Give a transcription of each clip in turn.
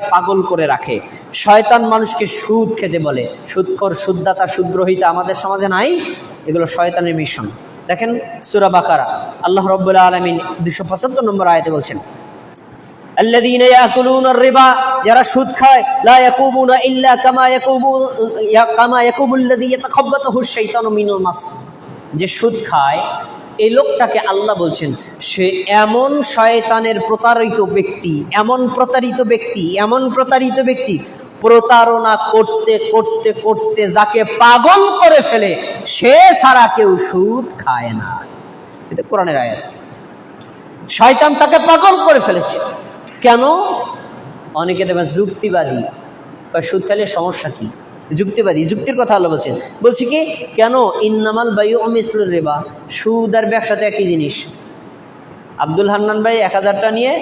পাগল করে রাখে শয়তান মানুষকে সুদ খেতে বলে সুদখর সুদদাতা সুদ্রোহিতা আমাদের সমাজে নাই এগুলো শয়তানের মিশন দেখেন সুরা বাকারা আল্লাহ রব্বুল্লাহ আলমিন দুশো পঁচাত্তর নম্বর আয়তে বলছেন الذين ياكلون الربا যারা সুদ খায় لا يقومون الا كما يقوم كما يقوم الذي يتخبطه الشيطان من المس যে সুদ খায় এই লোকটাকে আল্লাহ বলছেন, সে এমন শয়তানের প্রতারিত ব্যক্তি, এমন প্রতারিত ব্যক্তি, এমন প্রতারিত ব্যক্তি, প্রতারণা করতে করতে করতে যাকে পাগল করে ফেলে, সে ছাড়া কেউ সুদ খায় না। এটা কোরআনের আয়াত। শয়তান তাকে পাগল করে ফেলেছে। কেন? অনেকে দেবেন যুক্তিবাদী। সুদ খেলে সমস্যা কি? যুক্তিবাদী, যুক্তির কথা আল্লাহ বলছেন। বলছি কি, কেন? ইন্নামাল বায়ু অমিসুল রেবা। সুদ আর ব্যবসাতে একই জিনিস। আব্দুল হান্নান ভাই এক হাজারটা নিয়ে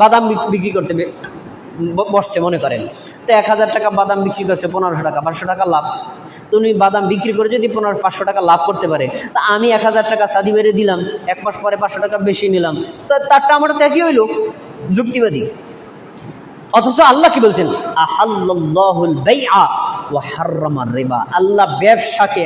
বাদাম বিক্রি করতে বসছে মনে করেন। তো এক হাজার টাকা বাদাম বিক্রি করছে পনেরোশো টাকা, পাঁচশো টাকা লাভ। তো উনি বাদাম বিক্রি করে যদি পনেরো পাঁচশো টাকা লাভ করতে পারে, তা আমি এক হাজার টাকা সাদি বেড়ে দিলাম, এক মাস পরে পাঁচশো টাকা বেশি নিলাম। তো তারটা আমার তো একই হইল, যুক্তিবাদী। অথচ আল্লাহ কি বলছেন? আহাল্লাহুল বাইআ। হাররামার রিবা। আল্লাহ ব্যবসাকে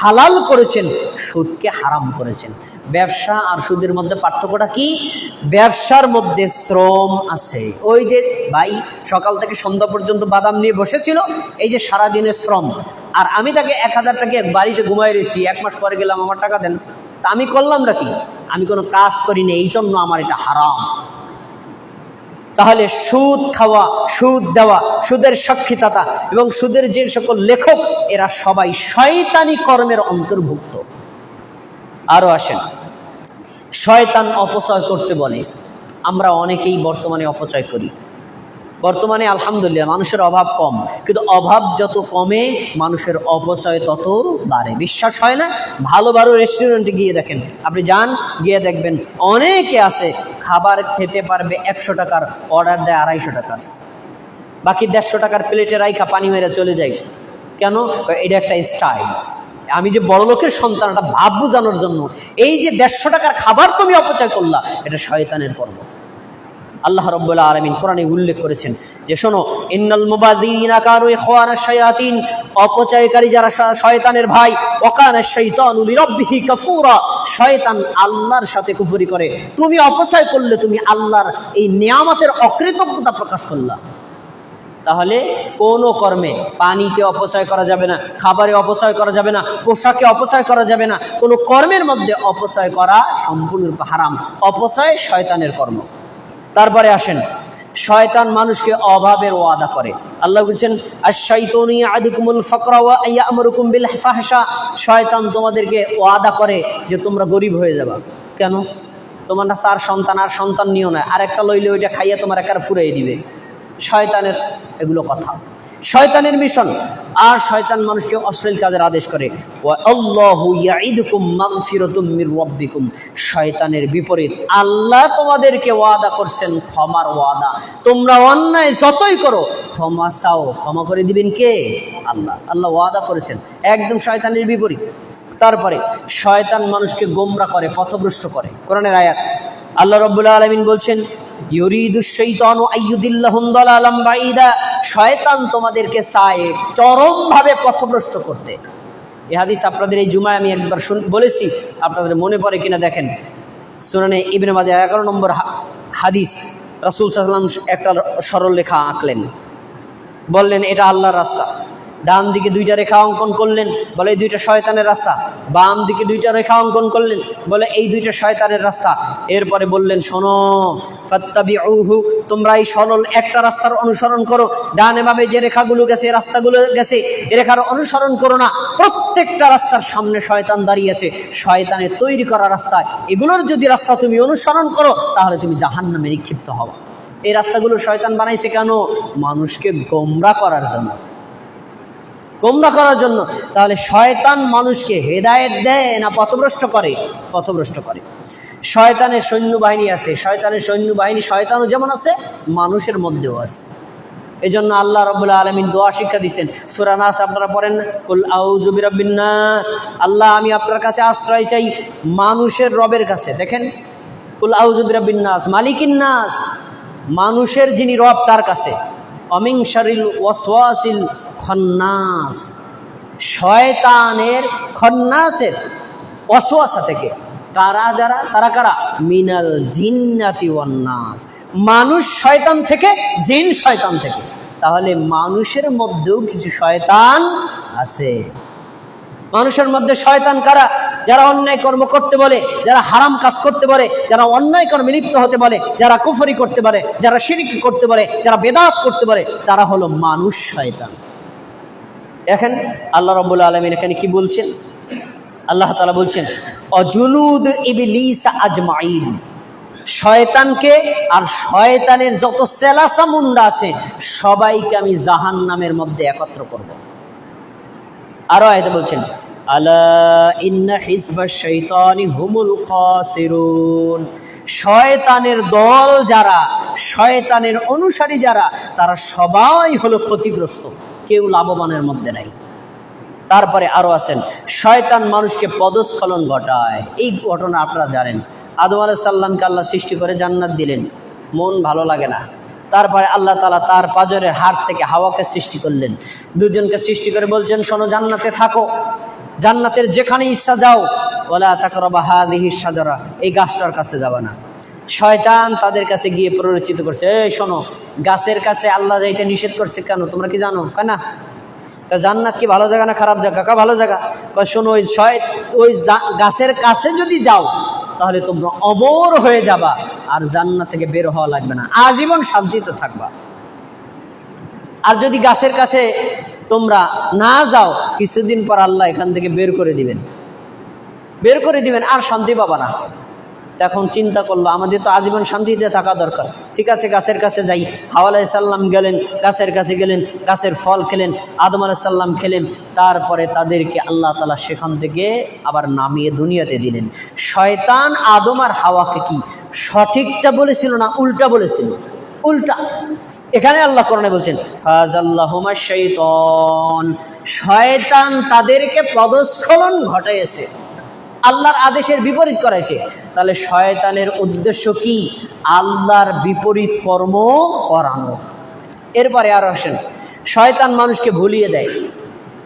হালাল করেছেন, সুদকে হারাম করেছেন। ব্যবসা আর সুদের মধ্যে পার্থক্যটা কি? ব্যবসার মধ্যে শ্রম আছে। ওই যে ভাই সকাল থেকে সন্ধ্যা পর্যন্ত বাদাম নিয়ে বসেছিল, এই যে সারা দিনের শ্রম। আর আমি তাকে এক হাজার টাকা বাড়িতে ঘুমাই রেছি এক মাস পরে গেলাম, আমার টাকা দেন। তা আমি করলামটা কি? আমি কোনো কাজ করিনি, এই জন্য আমার এটা হারাম। তাহলে সুদ খাওয়া, সুদ দেওয়া, সুদের সাক্ষিতাতা এবং সুদের যে সকল লেখক, এরা সবাই শয়তানি কর্মের অন্তর্ভুক্ত। আরও আসেন। শয়তান অপচয় করতে বলে, আমরা অনেকেই বর্তমানে অপচয় করি। বর্তমানে আলহামদুলিল্লাহ মানুষের অভাব কম, কিন্তু অভাব যত কমে, মানুষের অপচয় তত বাড়ে। বিশ্বাস হয় না? ভালো ভালো রেস্টুরেন্টে গিয়ে দেখেন। আপনি যান, গিয়ে দেখবেন অনেকে আছে, খাবার খেতে পারবে একশো টাকার অর্ডার দেয় আড়াইশো টাকার। বাকি দেড়শো টাকার প্লেটে রাইখা পানি মেরে চলে যায়। কেন? এটা একটা স্টাইল আমি যে বড় লোকের সন্তান এটা ভাব বোঝানোর জন্য। এই যে দেড়শো টাকার খাবার তুমি অপচয় করলা, এটা শয়তানের কর্ম। আল্লাহ রব্বুল্লাহ আলমিন কোরআনে উল্লেখ করেছেন যে শোনো, ইন্নাল ইখওয়ানা শায়াতিন অপচয়কারী যারা শয়তানের ভাই, ওকানা শাইতানু লিরাব্বিহি কাফুরা শয়তান আল্লাহর সাথে কুফরি করে। তুমি অপচয় করলে তুমি আল্লাহর এই নিয়ামতের অকৃতজ্ঞতা প্রকাশ করলা। তাহলে কোনো কর্মে পানিতে অপচয় করা যাবে না, খাবারে অপচয় করা যাবে না, পোশাকে অপচয় করা যাবে না, কোনো কর্মের মধ্যে অপচয় করা সম্পূর্ণরূপে হারাম। অপচয় শয়তানের কর্ম। তারপরে আসেন, শয়তান মানুষকে অভাবের ওয়াদা করে। আল্লাহ বলছেন আশাইতনি আদিকুমুল ফকরা ওয়া ইয়ামুরুকুম বিল ফাহশা। শয়তান তোমাদেরকে ওয়াদা করে যে তোমরা গরিব হয়ে যাবা। কেন? তোমার না চার সন্তান, আর সন্তান নিও না। আর একটা লইলে ওইটা খাইয়া তোমার একার ফুরাই দিবে। শয়তানের এগুলো কথা। শয়তানের মিশন। আর শয়তান মানুষকে অশ্লীল কাজের আদেশ করে। শয়তানের বিপরীত আল্লাহ তোমাদেরকে ওয়াদা করছেন, ক্ষমার ওয়াদা। তোমরা অন্যায় যতই করো, ক্ষমা চাও। ক্ষমা করে দিবেন কে? আল্লাহ। আল্লাহ ওয়াদা করেছেন, একদম শয়তানের বিপরীত। তারপরে শয়তান মানুষকে গোমরা করে, পথভ্রষ্ট করে। কোরআনের আয়াত, আল্লাহ রব্বুল আলমিন বলছেন শয়তান তোমাদেরকে চায় চরমভাবে পথভ্রষ্ট করতে। এ হাদিস আপনাদের এই জুমায় আমি একবার বলেছি, আপনাদের মনে পড়ে কিনা দেখেন। সুনানে ইবনে মাদে এগারো নম্বর হাদিস, রাসূল সাল্লাম একটা সরল লেখা আঁকলেন। বললেন, এটা আল্লাহর রাস্তা। ডান দিকে দুইটা রেখা অঙ্কন করলেন, বলে এই দুইটা শয়তানের রাস্তা। বাম দিকে দুইটা রেখা অঙ্কন করলেন, বলে এই দুইটা শয়তানের রাস্তা। এরপরে বললেন, শোনো, ফাত্তাবিউহু, তোমরা এই সরল একটা রাস্তার অনুসরণ করো। ডানে বামে যে রেখাগুলো গেছে, রাস্তাগুলো গেছে, এ রেখার অনুসরণ করো না। প্রত্যেকটা রাস্তার সামনে শয়তান দাঁড়িয়ে আছে। শয়তানের তৈরি করা রাস্তা, এগুলোর যদি রাস্তা তুমি অনুসরণ করো, তাহলে তুমি জাহান্নামে নিক্ষিপ্ত হও এই রাস্তাগুলো শয়তান বানাইছে কেন? মানুষকে গোমরা করার জন্য। গোমরা করার জন্য। তাহলে শয়তান মানুষকে হেদায়েত দেয় না পথভ্রষ্ট করে? পথভ্রষ্ট করে। শয়তানের সৈন্যবাহিনী আছে। শয়তানের সৈন্যবাহিনী শয়তানও যেমন আছে, মানুষের মধ্যেও আছে। এই জন্য আল্লাহ রবুল্লা আলমিন দোয়া শিক্ষা দিচ্ছেন সুরানাস আপনারা পড়েন, কুল আল্লাহ, আমি আপনার কাছে আশ্রয় চাই মানুষের রবের কাছে। দেখেন, কুল মালিকিন্নাস মানুষের যিনি রব, তার কাছে। অমিংসারিল ওয়াসওয়াসিল খন্নাস। শয়তানের খন্নাসের ওয়াসওয়াসা থেকে কারা যারা? তারা কারা? মিনাল জিন্নাতি ওয়ান্নাস। মানুষ শয়তান থেকে, জিন শয়তান থেকে। তাহলে মানুষের মধ্যেও কিছু শয়তান আছে। মানুষের মধ্যে শয়তান কারা? যারা অন্যায় কর্ম করতে বলে, যারা হারাম কাজ করতে বলে, যারা অন্যায় কর্মে লিপ্ত হতে বলে, যারা কুফরি করতে পারে যারা সিরিকি করতে পারে যারা বেদাত করতে পারে তারা হলো মানুষ শয়তান। এখন আল্লাহ রব্বুল আলমিন এখানে কি বলছেন? আল্লাহ তালা বলছেন অজুনুদ ইবলিস আজমাইন শয়তানকে আর শয়তানের যত সেলাসা মুন্ডা আছে, সবাইকে আমি জাহান নামের মধ্যে একত্র করব। আরও আয়তে বলছেন শয়তানের দল যারা, শয়তানের অনুসারী যারা, তারা সবাই হলো ক্ষতিগ্রস্ত, কেউ লাভবানের মধ্যে নাই। তারপরে আরও আছেন, শয়তান মানুষকে পদস্খলন ঘটায়। এই ঘটনা আপনারা জানেন। আদম আলাহ সাল্লামকে আল্লাহ সৃষ্টি করে জান্নাত দিলেন। মন ভালো লাগে না। তারপরে আল্লাহ তালা তার পাজরের হাত থেকে হাওয়াকে সৃষ্টি করলেন। দুজনকে সৃষ্টি করে বলছেন, শোনো, জান্নাতে থাকো। জান্নাতের যেখানে ইচ্ছা যাও। বলে তাকরবা হাদিহি সাজরা এই গাছটার কাছে যাবে না। শয়তান তাদের কাছে গিয়ে প্ররোচিত করছে, এই শোনো, গাছের কাছে আল্লাহ যাইতে নিষেধ করছে কেন? তোমরা কি জানো? কেন জান্নাত কি ভালো জায়গা না খারাপ জায়গা? কা ভালো জায়গা। শোনো, ওই শয়, ওই গাছের কাছে যদি যাও তাহলে তোমরা অবর হয়ে যাবা আর জান্না থেকে বের হওয়া লাগবে না। আজীবন শান্তিতে থাকবা। আর যদি গাছের কাছে তোমরা না যাও, কিছুদিন পর আল্লাহ এখান থেকে বের করে দিবেন। বের করে দিবেন, আর শান্তি পাবা না। তখন চিন্তা করল, আমাদের তো আজীবন শান্তিতে থাকা দরকার। ঠিক আছে, গাছের কাছে যাই। হাওয়া সাল্লাম গেলেন, গাছের কাছে গেলেন, গাছের ফল খেলেন, আদম সাল্লাম খেলেন। তারপরে তাদেরকে আল্লাহ তালা সেখান থেকে আবার নামিয়ে দুনিয়াতে দিলেন। শয়তান আদম আর হাওয়াকে কি? সঠিকটা বলেছিল না উল্টা বলেছিল? উল্টা। এখানে আল্লাহ কোরআনে বলছেন, ফাজাল্লাহুমা শৈতন। শয়তান তাদেরকে পদস্খলন ঘটাইছে। আল্লাহর আদেশের বিপরীত করাইছে। তাহলে শয়তানের উদ্দেশ্য কি? আল্লাহর বিপরীত কর্ম করানো। এরপরে আর আসেন। শয়তান মানুষকে ভুলিয়ে দেয়।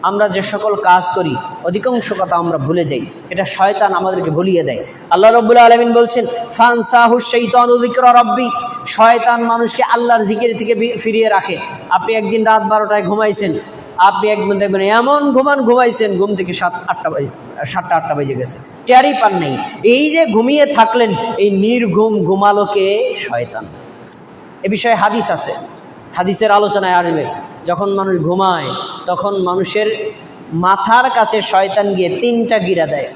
আমরা যে সকল কাজ করি, অধিকাংশ কথা আমরা ভুলে যাই। এটা শয়তান আমাদেরকে ভুলিয়ে দেয়। আল্লাহ রব্বুল আলমিন বলছেন, ফানসাহু শৈতান উদিকর রব্বি। শয়তান মানুষকে আল্লাহর জিকির থেকে ফিরিয়ে রাখে। আপনি একদিন রাত বারোটায় ঘুমাইছেন আপনি একদিন দেখবেন, এমন ঘুমান, ঘুমাইছেন, ঘুম থেকে সাত, আটটা বাজে, সাতটা, আটটা বেজে গেছে। টেয়ারই পান নেই। এই যে ঘুমিয়ে থাকলেন, এই নির্ঘুম ঘুমালোকে শয়তান। এ বিষয়ে হাদিস আছে। হাদিসের আলোচনায় আসবে, যখন মানুষ ঘুমায়, তখন মানুষের মাথার কাছে শয়তান গিয়ে তিনটা গিরা দেয়।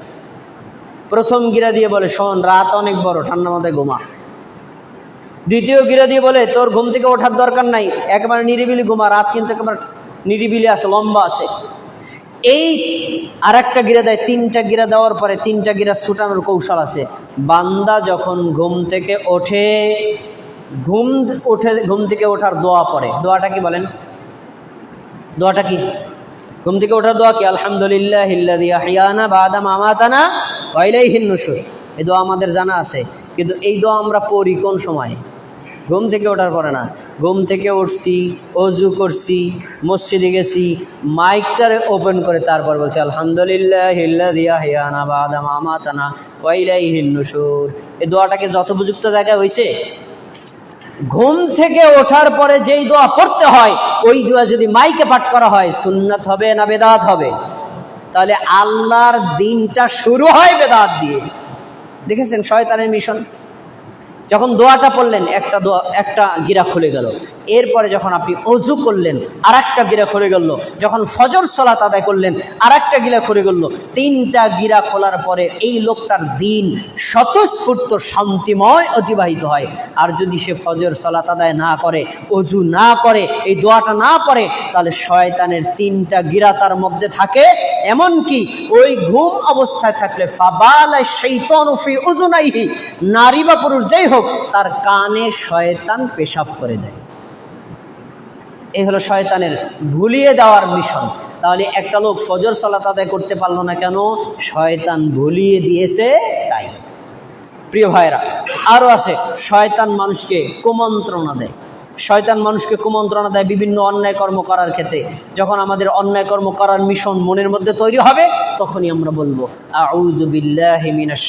প্রথম গিরা দিয়ে বলে, শোন, রাত অনেক বড়, ঠান্ডা মাথায় ঘুমা। দ্বিতীয় গিরা দিয়ে বলে, তোর ঘুম থেকে ওঠার দরকার নাই, একেবারে নিরিবিলি ঘুমা, রাত কিন্তু একেবারে নিরিবিলি আছে, লম্বা আছে। এই আর একটা গিরা দেয়, তিনটা গিরা দেওয়ার পরে তিনটা গিরা ছুটানোর কৌশল আছে। বান্দা যখন ঘুম থেকে ওঠে, ঘুম ওঠে, ঘুম থেকে ওঠার দোয়া পড়ে। দোয়াটা কি বলেন? দোয়াটা কি? ঘুম থেকে ওঠার দোয়া কি? আলহামদুলিল্লাহ হিল্লাদি আহিয়ানা বাদা মামাতানা ওয়াইলাইহিন নুশুর। এই দোয়া আমাদের জানা আছে। কিন্তু এই দোয়া আমরা পড়ি কোন সময়? ঘুম থেকে ওঠার পরে না, ঘুম থেকে উঠছি, অজু করছি, মসজিদে গেছি, মাইকটারে ওপেন করে তারপর বলছে, আলহামদুলিল্লাহ হিল্লাদি আহিয়ানা বাদা মামাতানা ওয়াইলাইহিন নুশুর। এই দোয়াটাকে যত উপযুক্ত জায়গায় হয়েছে ঘুম থেকে ওঠার পরে যেই দোয়া পড়তে হয়, ওই দোয়া যদি মাইকে পাঠ করা হয়, সুন্নাত হবে না বেদাত হবে? তাহলে আল্লাহর দিনটা শুরু হয় বেদাত দিয়ে। দেখেছেন শয়তানের মিশন? যখন দোয়াটা পড়লেন, একটা দোয়া, একটা গিরা খুলে গেল। এরপরে যখন আপনি অজু করলেন আর একটা গিরা খুলে গেল। যখন ফজর সলাত আদায় করলেন আর একটা গিরা খুলে গেল। তিনটা গিরা খোলার পরে এই লোকটার দিন স্বতঃস্ফূর্ত শান্তিময় অতিবাহিত হয়। আর যদি সে ফজর সলাত আদায় না করে, অজু না করে, এই দোয়াটা না পড়ে, তাহলে শয়তানের তিনটা গিরা তার মধ্যে থাকে। এমনকি ওই ঘুম অবস্থায় থাকলে ফাবাল শৈতন ফি উজুনাইহি নারী বা পুরুষ যেই হোক, তার কানে শয়তান পেশাব করে দেয়। এই হলো শয়তানের ভুলিয়ে দেওয়ার মিশন। তাহলে একটা লোক ফজর সলাত আদায় করতে পারল না কেন? শয়তান ভুলিয়ে দিয়েছে তাই। প্রিয় ভাইরা আরও আছে, শয়তান মানুষকে কুমন্ত্রণা দেয়। শয়তান মানুষকে কুমন্ত্রণা দেয় বিভিন্ন অন্যায় কর্ম করার ক্ষেত্রে। যখন আমাদের অন্যায় কর্ম করার মিশন মনের মধ্যে তৈরি হবে, তখনই আমরা বলব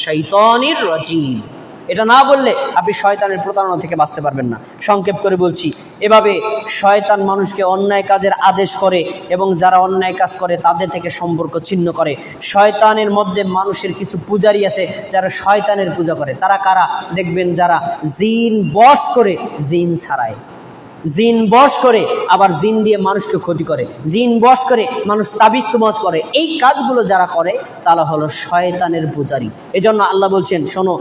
শাইতানির রাজিম। এটা না বললে আপনি শয়তানের প্রতারণা থেকে বাঁচতে পারবেন না। সংক্ষেপ করে বলছি, এভাবে শয়তান মানুষকে অন্যায় কাজের আদেশ করে এবং যারা অন্যায় কাজ করে তাদের থেকে সম্পর্ক ছিন্ন করে। শয়তানের মধ্যে মানুষের কিছু পূজারি আছে যারা শয়তানের পূজা করে। তারা কারা? দেখবেন যারা জিন বস করে জিন ছাড়ায়। জিন বশ করে, আবার জিন দিয়ে মানুষকে ক্ষতি করে। জিন বশ করে, মানুষ তাবিজ তুমাজ করে। এই কাজগুলো যারা করে, তারা হলো শয়তানের পূজারী। এজন্য আল্লাহ বলছেন, শোনো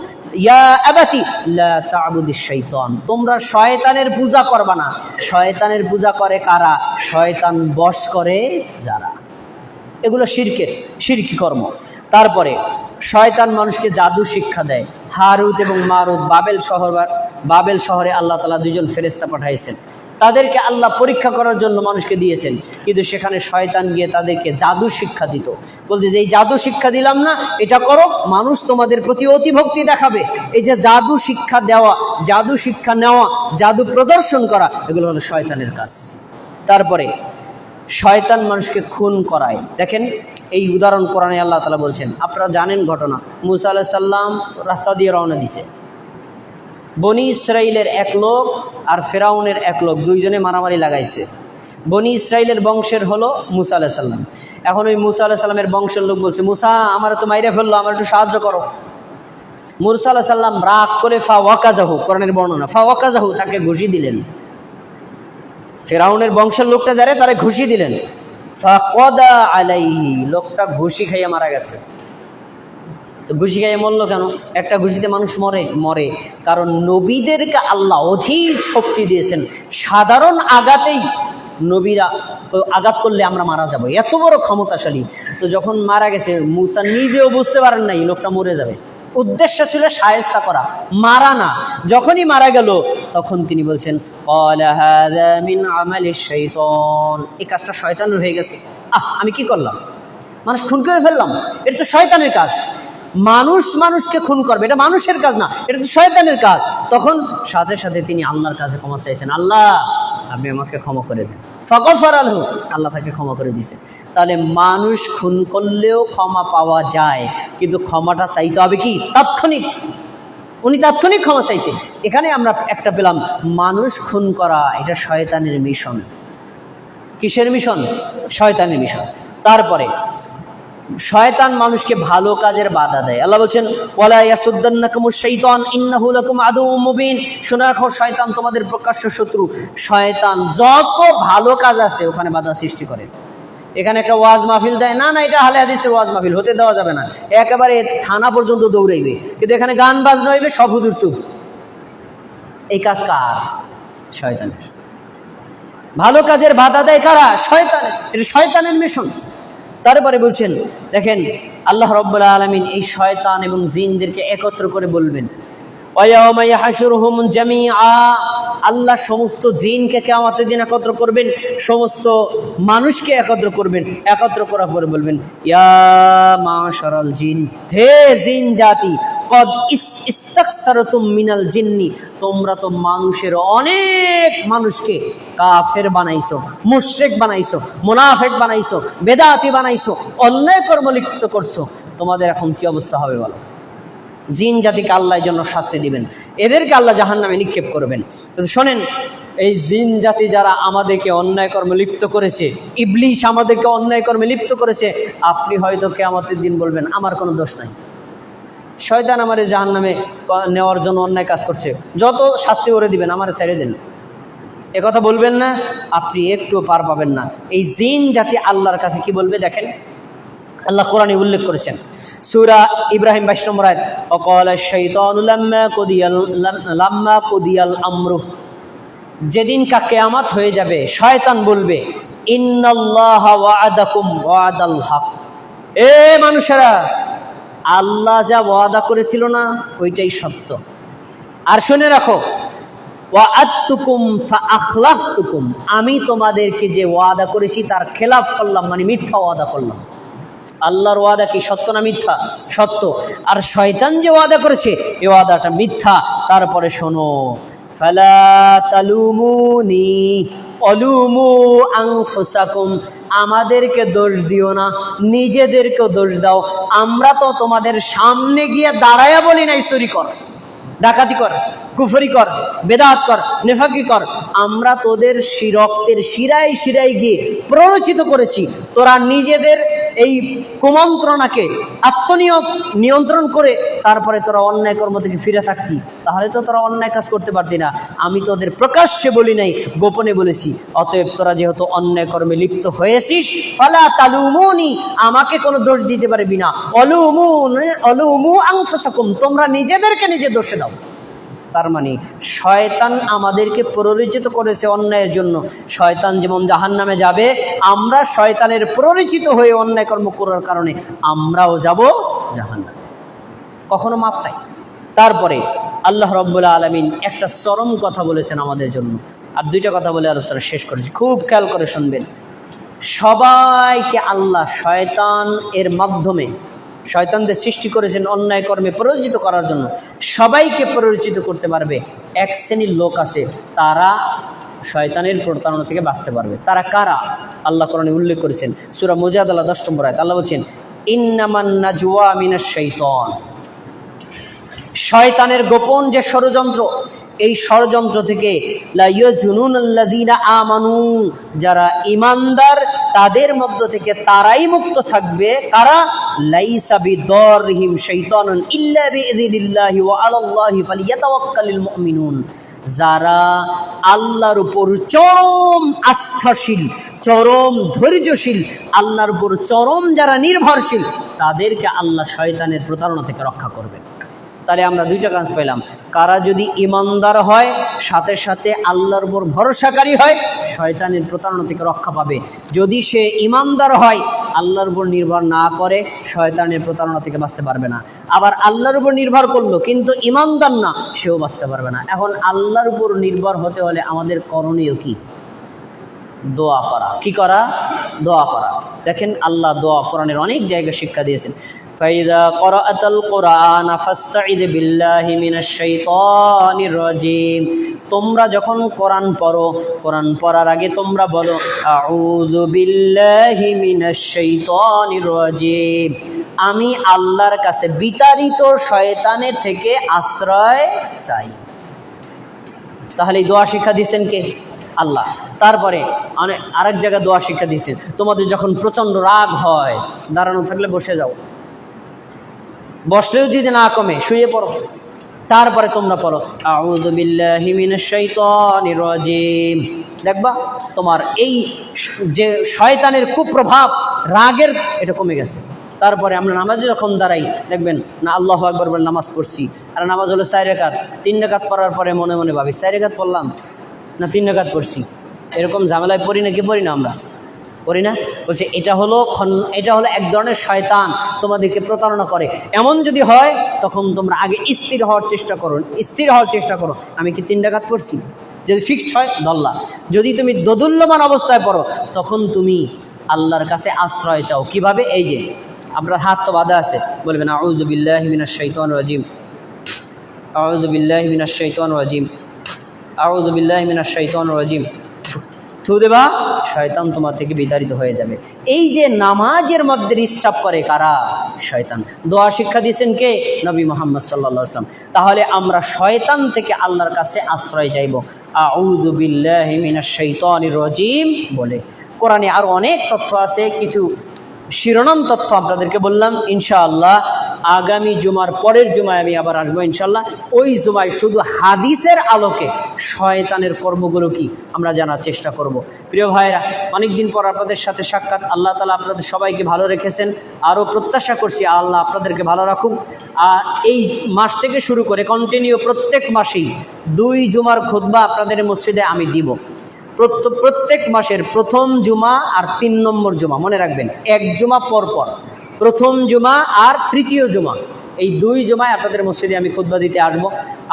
তোমরা শয়তানের পূজা করবা না। শয়তানের পূজা করে কারা? শয়তান বশ করে যারা। এগুলো শিরকের, শিরকি কর্ম। তারপরে, শয়তান মানুষকে জাদু শিক্ষা দেয়। হারুত এবং মারুত, বাবেল শহর বাবেল শহরে আল্লাহ তালা দুজন ফেরেস্তা পাঠাইছেন। তাদেরকে আল্লাহ পরীক্ষা করার জন্য মানুষকে দিয়েছেন। কিন্তু সেখানে শয়তান গিয়ে তাদেরকে জাদু শিক্ষা দিত। বলতে যে, এই জাদু শিক্ষা দিলাম না, এটা করো, মানুষ তোমাদের প্রতি অতিভক্তি দেখাবে। এই যে জাদু শিক্ষা দেওয়া, জাদু শিক্ষা নেওয়া, জাদু প্রদর্শন করা, এগুলো হলো শয়তানের কাজ। তারপরে শয়তান মানুষকে খুন করায়। দেখেন, এই উদাহরণ কোরআনে আল্লাহ তালা বলছেন, আপনারা জানেন ঘটনা। মুসা আলাহ সাল্লাম রাস্তা দিয়ে রওনা দিছে। বনি ইসরাইলের এক লোক আর ফেরাউনের এক লোক, দুইজনে মারামারি লাগাইছে। বনি ইসরাইলের বংশের হলো মুসা আলাহ সাল্লাম এখন ওই মুসা আলাহ সাল্লামের বংশের লোক বলছে, মুসা, আমার তো মাইরে ফেলল, আমার একটু সাহায্য করো। মুরসা আলাহ সাল্লাম রাগ করে, ফা ওয়াকাজাহু কোরআনের বর্ণনা, ফা ওয়াকাজাহু তাকে ঘুষি দিলেন। ফেরাউনের বংশের লোকটা যারে, তারা ঘুষি দিলেন। ফা কদা আলাইহি লোকটা ঘুষি খাইয়ে মারা গেছে। তো ঘুষি খাইয়ে মরলো কেন? একটা ঘুষিতে মানুষ মরে মরে। কারণ নবীদেরকে আল্লাহ অধিক শক্তি দিয়েছেন। সাধারণ আঘাতেই নবীরা আঘাত করলে আমরা মারা যাব। এত বড় ক্ষমতাশালী। তো যখন মারা গেছে, মুসা নিজেও বুঝতে পারেন নাই লোকটা মরে যাবে। উদ্দেশ্য ছিল সায়স্তা করা, মারা না। যখনই মারা গেল, তখন তিনি বলছেন, "ক্বাল হাযা মিন আমালিশ শাইতান এই কাজটা শয়তানের হয়ে গেছে। আহ, আমি কি করলাম? মানুষ খুন করে ফেললাম। এটা তো শয়তানের কাজ। মানুষ মানুষকে খুন করবে। এটা মানুষের কাজ না, এটা তো শয়তানের কাজ। তখন সাথে সাথে তিনি আল্লাহর কাছে ক্ষমা চাইছেন। আল্লাহ, আপনি আমাকে ক্ষমা করে দেন। ফকফর আলহু আল্লাহ তাকে ক্ষমা করে দিছে তাহলে মানুষ খুন করলেও ক্ষমা পাওয়া যায়, কিন্তু ক্ষমাটা চাইতে হবে কি? তাৎক্ষণিক। উনি তাৎক্ষণিক ক্ষমা চাইছে। এখানে আমরা একটা পেলাম, মানুষ খুন করা, এটা শয়তানের মিশন। কিসের মিশন? শয়তানের মিশন। তারপরে শয়তান মানুষকে ভালো কাজের বাধা দেয়। আল্লাহ বলছেন, ওয়ালা ইয়াসুদ্দান্নাকুমুশ শাইতান, ইন্নাহু লাকুম আদুউম মুবিন। শুনে রাখো, শয়তান তোমাদের প্রকাশ্য শত্রু। শয়তান যত ভালো কাজ আছে ওখানে বাধা সৃষ্টি করে। এখানে একটা ওয়াজ মাহফিল দেয়। না না, এটা হালে হাদিসের ওয়াজ মাহফিল, হতে দেওয়া যাবে না। একেবারে থানা পর্যন্ত দৌড়াইবে। কিন্তু এখানে গান বাজনা হইবে, সব হুদুর চুপ। এই কাজ কার? শয়তানের। ভালো কাজের বাধা দেয় কারা? শয়তানের। এটা শয়তানের মিশন। তারপরে বলছেন দেখেন আল্লাহ রব্বুল আলমিন এই শয়তান এবং জিনদেরকে একত্র করে বলবেন। আল্লাহ সমস্ত জিনকে কেয়ামতের দিন একত্র করবেন, সমস্ত মানুষকে একত্র করবেন, একত্র করার পরে বলবেন, ইয়া মাশারাল জিন, হে জিন জাতি, কদ ইস ইস্তাকসারতুম মিনাল জিন্নি, তোমরা তো মানুষের অনেক মানুষকে কাফের বানাইছো, মুশরিক বানাইছো, মুনাফেক বানাইছো, বেদাতি বানাইছো, অন্যায় কর্ম লিপ্ত করছ। তোমাদের এখন কি অবস্থা হবে বলো? জিন জাতিকে আল্লাহ জন্য শাস্তি দিবেন। এদেরকে আল্লাহ জাহান নামে নিক্ষেপ করবেন। শোনেন, এই জিন জাতি যারা আমাদেরকে অন্যায় কর্মে লিপ্ত করেছে, ইবলিশ আমাদেরকে অন্যায় কর্মে লিপ্ত করেছে, আপনি হয়তো কেয়ামতের দিন বলবেন, আমার কোনো দোষ নাই। শয়তান আমার এই জাহান নামে নেওয়ার জন্য অন্যায় কাজ করছে। যত শাস্তি করে দিবেন, আমার ছেড়ে দেন। কথা বলবেন না, আপনি একটুও পার পাবেন না। এই জিন জাতি আল্লাহর কাছে কি বলবে দেখেন? আল্লাহ কোরআনে উল্লেখ করেছেন। সুরা ইব্রাহিম বাইশ কুদিয়াল কুদিয়াল আমরু। যেদিন কা কেয়ামত হয়ে যাবে, শয়তান বলবে এ মানুষেরা, আল্লাহ যা ওয়াদা করেছিল না, ওইটাই সত্য। আর শুনে রাখো আমি তোমাদেরকে যে ওয়াদা করেছি, তার খেলাফ করলাম মানে মিথ্যা ওয়াদা করলাম। আল্লাহর ওয়াদা কি? সত্য না মিথ্যা? সত্য। আর শয়তান যে ওয়াদা করেছে, এ ওয়াদাটা মিথ্যা। তারপরে শোনো তালুমুনি অলুমু আমাদেরকে দোষ দিও না, নিজেদেরকেও দোষ দাও। আমরা তো তোমাদের সামনে গিয়ে দাঁড়ায়া বলি নাই, চুরি কর, ডাকাতি কর, কুফরি কর, বেদাত কর, নেফাকি কর। আমরা তোদের শিরক্তের শিরায় শিরায় গিয়ে প্ররোচিত করেছি। তোরা নিজেদের এই কুমন্ত্রণাকে আত্মনিয়োগ নিয়ন্ত্রণ করে তারপরে তোরা অন্যায় কর্ম থেকে ফিরে থাকতি। তাহলে তো তোরা অন্যায় কাজ করতে পারতি না। আমি তোদের প্রকাশ্যে বলি নাই, গোপনে বলেছি। অতএব তোরা যেহেতু অন্যায় কর্মে লিপ্ত হয়েছিস, ফালা তালুমুনি, আমাকে কোনো দোষ দিতে পারবি না। অলুমু অলুমু আংশসকম তোমরা নিজেদেরকে নিজে দোষে দাও। তার মানে শয়তান আমাদেরকে প্ররোচিত করেছে অন্যায়ের জন্য। শয়তান যেমন জাহান নামে যাবে, আমরা শয়তানের প্ররোচিত হয়ে অন্যায় কর্ম করার কারণে আমরাও যাব জাহান নামে কখনো মাফ নাই। তারপরে আল্লাহ রব্বুল্লা আলমিন একটা চরম কথা বলেছেন আমাদের জন্য। আর দুইটা কথা বলে আলোচনা শেষ করেছি। খুব খেয়াল করে শুনবেন। সবাইকে আল্লাহ শয়তান এর মাধ্যমে শয়তানদের সৃষ্টি করেছেন অন্যায় কর্মে প্ররোচিত করার জন্য। সবাইকে প্ররোচিত করতে পারবে। এক শ্রেণির লোক আছে, তারা শয়তানের প্রতারণা থেকে বাঁচতে পারবে। তারা কারা? আল্লাহ করণে উল্লেখ করেছেন, সুরা মুজাদ আল্লাহ দশ নম্বর আয়াত আল্লাহ বলছেন, ইন্নামান নাজওয়া মিনাশ শৈতন শয়তানের গোপন যে ষড়যন্ত্র এই ষড়যন্ত্র থেকে আমানু, যারা ইমানদার তাদের মধ্য থেকে তারাই মুক্ত থাকবে। কারা? লাইসা বিদরহিম শাইতানুন ইল্লা বিইذনিল্লাহি ওয়া আলাল্লাহি ফালিয়াতাওয়াক্কালিল মুমিনুন। যারা আল্লাহর উপর চরম আস্থাশীল, চরম ধৈর্যশীল, আল্লাহর উপর চরম যারা নির্ভরশীল, তাদেরকে আল্লাহ শয়তানের প্রতারণা থেকে রক্ষা করবেন। তাহলে আমরা দুইটা কাজ পেলাম কারা যদি ইমানদার হয়, সাথে সাথে আল্লাহর উপর ভরসাকারী হয়, শয়তানের প্রতারণা থেকে রক্ষা পাবে। যদি সে ইমানদার হয়, আল্লাহর উপর নির্ভর না করে, শয়তানের প্রতারণা থেকে বাঁচতে পারবে না। আবার আল্লাহর উপর নির্ভর করল, কিন্তু ইমানদার না, সেও বাঁচতে পারবে না। এখন আল্লাহর উপর নির্ভর হতে হলে আমাদের করণীয় কি? দোয়া করা। কি করা? দোয়া করা। দেখেন আল্লাহ দোয়া কোরআনের অনেক জায়গায় শিক্ষা দিয়েছেন। ফাইদা করাআতাল কোরআন ফাস্তাইদ বিল্লাহি মিনাশ শাইতানির রাজিম তোমরা যখন কোরআন পড়ো, কোরআন পড়ার আগে তোমরা বলো, আউযু বিল্লাহি মিনাশ শাইতানির রাজিম। আমি আল্লাহর কাছে বিতাড়িত শয়তানের থেকে আশ্রয় চাই। তাহলে দোয়া শিক্ষা দিচ্ছেন কে? আল্লাহ। তারপরে আরেক জায়গায় দোয়া শিক্ষা দিচ্ছেন তোমাদের যখন প্রচণ্ড রাগ হয়, দাঁড়ানো থাকলে বসে যাও। বসলেও যদি না কমে, শুয়ে পড়ো। তারপরে তোমরা পড়ো, আউযু বিল্লাহি মিনাশ শাইতানির রাজিম। দেখবা, তোমার এই যে শয়তানের কুপ্রভাব, রাগের এটা কমে গেছে। তারপরে আমরা নামাজে যখন দাঁড়াই, দেখবেন না, আল্লাহ আকবর বলে নামাজ পড়ছি। আর নামাজ হলো চার রেখাত তিন রেখাত পড়ার পরে মনে মনে ভাবি, চার রেখাত পড়লাম না তিন রেখাত পড়ছি? এরকম ঝামেলায় পড়ি না কি পড়ি না আমরা? পড়ি না। বলছে, এটা হলো এটা হলো এক ধরনের শয়তান তোমাদেরকে প্রতারণা করে। এমন যদি হয়, তখন তোমরা আগে স্থির হওয়ার চেষ্টা করো, স্থির হওয়ার চেষ্টা করো। আমি কি তিন ডাকাত পড়ছি? যদি ফিক্সড হয়, দল্লা। যদি তুমি দোদুল্যমান অবস্থায় পড়ো, তখন তুমি আল্লাহর কাছে আশ্রয় চাও। কীভাবে? এই যে, আপনার হাত তো বাধা আছে। বলবেন আউজুবিল্লাহ মিনাশ শৈতান রাজিম। আউজুবিল্লাহ মিনাশ শৈতান রাজিম। আউজুবিল্লাহ মিনাশ শৈতান রাজিম। থু দেবা শয়তান তোমার থেকে বিতাড়িত হয়ে যাবে। এই যে নামাজের মধ্যে ডিস্টার্ব করে কারা? শয়তান। দোয়া শিক্ষা দিয়েছেন কে? নবী মোহাম্মদ সাল্লা সাল্লাম তাহলে আমরা শয়তান থেকে আল্লাহর কাছে আশ্রয় চাইব। আউদুবিল্লাহ মিনা শৈতান রাজিম বলে। কোরআনে আরও অনেক তথ্য আছে, কিছু শিরোনাম তথ্য আপনাদেরকে বললাম, ইনশাআল্লাহ আগামী জুমার পরের জুমায় আমি আবার আসব ইনশাল্লাহ ওই জুমায় শুধু হাদিসের আলোকে শয়তানের কর্মগুলো কি আমরা জানার চেষ্টা করব। প্রিয় ভাইরা অনেক দিন পর আপনাদের সাথে সাক্ষাৎ, আল্লাহ তালা আপনাদের সবাইকে ভালো রেখেছেন, আরও প্রত্যাশা করছি আল্লাহ আপনাদেরকে ভালো রাখুক। আর এই মাস থেকে শুরু করে কন্টিনিউ প্রত্যেক মাসেই দুই জুমার খুতবা আপনাদের মসজিদে আমি দিব। প্রত্যেক মাসের প্রথম জুমা আর তিন নম্বর জুমা, মনে রাখবেন, এক জুমা পর পর প্রথম জুমা আর তৃতীয় জুমা। এই দুই জমায় আপনাদের মসজিদে আমি খুদ্া দিতে আসব।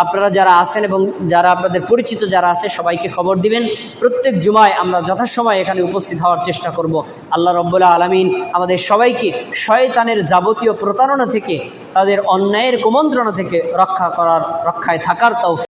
আপনারা যারা আছেন এবং যারা আপনাদের পরিচিত যারা আছে, সবাইকে খবর দিবেন। প্রত্যেক জুমায় আমরা যথাসময় এখানে উপস্থিত হওয়ার চেষ্টা করব। আল্লাহ রব্বুল্লাহ আলমিন আমাদের সবাইকে শয়তানের যাবতীয় প্রতারণা থেকে, তাদের অন্যায়ের কুমন্ত্রণা থেকে রক্ষা করার, রক্ষায় থাকার তৌফিক